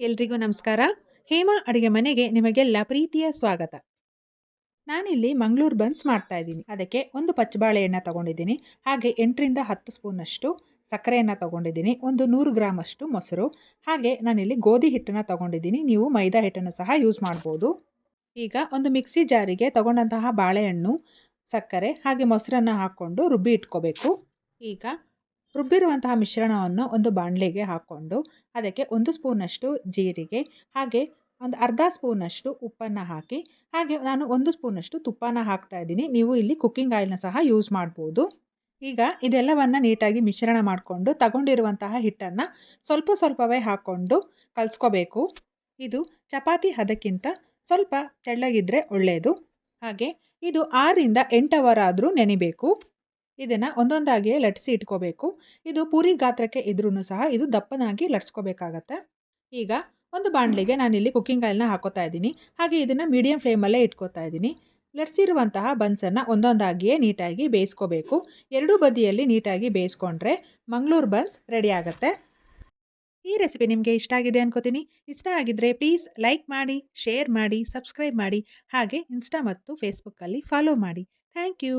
ಎಲ್ರಿಗೂ ನಮಸ್ಕಾರ. ಹೇಮಾ ಅಡುಗೆ ಮನೆಗೆ ನಿಮಗೆಲ್ಲ ಪ್ರೀತಿಯ ಸ್ವಾಗತ. ನಾನಿಲ್ಲಿ ಮಂಗಳೂರು ಬನ್ಸ್ ಮಾಡ್ತಾ ಇದ್ದೀನಿ. ಅದಕ್ಕೆ ಒಂದು ಪಚ್ಚಬಾಳೆಹಣ್ಣು ತಗೊಂಡಿದ್ದೀನಿ. ಹಾಗೆ ಎಂಟರಿಂದ ಹತ್ತು ಸ್ಪೂನಷ್ಟು ಸಕ್ಕರೆಯನ್ನು ತಗೊಂಡಿದ್ದೀನಿ. ಒಂದು ನೂರು ಗ್ರಾಮಷ್ಟು ಮೊಸರು. ಹಾಗೆ ನಾನಿಲ್ಲಿ ಗೋಧಿ ಹಿಟ್ಟನ್ನು ತಗೊಂಡಿದ್ದೀನಿ. ನೀವು ಮೈದಾ ಹಿಟ್ಟನ್ನು ಸಹ ಯೂಸ್ ಮಾಡ್ಬೋದು. ಈಗ ಒಂದು ಮಿಕ್ಸಿ ಜಾರಿಗೆ ತಗೊಂಡಂತಹ ಬಾಳೆಹಣ್ಣು, ಸಕ್ಕರೆ ಹಾಗೆ ಮೊಸರನ್ನು ಹಾಕ್ಕೊಂಡು ರುಬ್ಬಿ ಇಟ್ಕೋಬೇಕು. ಈಗ ರುಬ್ಬಿರುವಂತಹ ಮಿಶ್ರಣವನ್ನು ಒಂದು ಬಾಣಲೆಗೆ ಹಾಕ್ಕೊಂಡು ಅದಕ್ಕೆ ಒಂದು ಸ್ಪೂನಷ್ಟು ಜೀರಿಗೆ, ಹಾಗೆ ಒಂದು ಅರ್ಧ ಸ್ಪೂನಷ್ಟು ಉಪ್ಪನ್ನು ಹಾಕಿ, ಹಾಗೆ ನಾನು ಒಂದು ಸ್ಪೂನಷ್ಟು ತುಪ್ಪನ ಹಾಕ್ತಾ ಇದ್ದೀನಿ. ನೀವು ಇಲ್ಲಿ ಕುಕ್ಕಿಂಗ್ ಆಯಿಲ್ನ ಸಹ ಯೂಸ್ ಮಾಡ್ಬೋದು. ಈಗ ಇದೆಲ್ಲವನ್ನು ನೀಟಾಗಿ ಮಿಶ್ರಣ ಮಾಡಿಕೊಂಡು ತಗೊಂಡಿರುವಂತಹ ಹಿಟ್ಟನ್ನು ಸ್ವಲ್ಪ ಸ್ವಲ್ಪವೇ ಹಾಕ್ಕೊಂಡು ಕಲಿಸ್ಕೋಬೇಕು. ಇದು ಚಪಾತಿ ಹದಕ್ಕಿಂತ ಸ್ವಲ್ಪ ತೆಳ್ಳಗಿದ್ರೆ ಒಳ್ಳೆಯದು ಹಾಗೆ ಇದು ಆರಿಂದ ಎಂಟು ಅವರ್ ಆದರೂ ನೆನಿಬೇಕು. ಇದನ್ನು ಒಂದೊಂದಾಗಿಯೇ ಲಟ್ಸಿ ಇಟ್ಕೋಬೇಕು. ಇದು ಪೂರಿ ಗಾತ್ರಕ್ಕೆ ಇದ್ರೂ ಸಹ ಇದು ದಪ್ಪನಾಗಿ ಲಟ್ಸ್ಕೋಬೇಕಾಗತ್ತೆ. ಈಗ ಒಂದು ಬಾಣಲಿಗೆ ನಾನಿಲ್ಲಿ ಕುಕ್ಕಿಂಗ್ ಆಯಿಲ್ನ ಹಾಕೋತಾ ಇದ್ದೀನಿ. ಹಾಗೆ ಇದನ್ನು ಮೀಡಿಯಂ ಫ್ಲೇಮಲ್ಲೇ ಇಟ್ಕೋತಾ ಇದ್ದೀನಿ. ಲಟ್ಸಿರುವಂತಹ ಬನ್ಸನ್ನು ಒಂದೊಂದಾಗಿಯೇ ನೀಟಾಗಿ ಬೇಯಿಸ್ಕೋಬೇಕು. ಎರಡೂ ಬದಿಯಲ್ಲಿ ನೀಟಾಗಿ ಬೇಯಿಸ್ಕೊಂಡ್ರೆ ಮಂಗಳೂರು ಬನ್ಸ್ ರೆಡಿ ಆಗುತ್ತೆ. ಈ ರೆಸಿಪಿ ನಿಮಗೆ ಇಷ್ಟ ಆಗಿದೆ ಅನ್ಕೋತೀನಿ. ಇಷ್ಟ ಆಗಿದ್ದರೆ ಪ್ಲೀಸ್ ಲೈಕ್ ಮಾಡಿ, ಶೇರ್ ಮಾಡಿ, ಸಬ್ಸ್ಕ್ರೈಬ್ ಮಾಡಿ, ಹಾಗೆ ಇನ್ಸ್ಟಾ ಮತ್ತು ಫೇಸ್ಬುಕ್ಕಲ್ಲಿ ಫಾಲೋ ಮಾಡಿ. Thank you.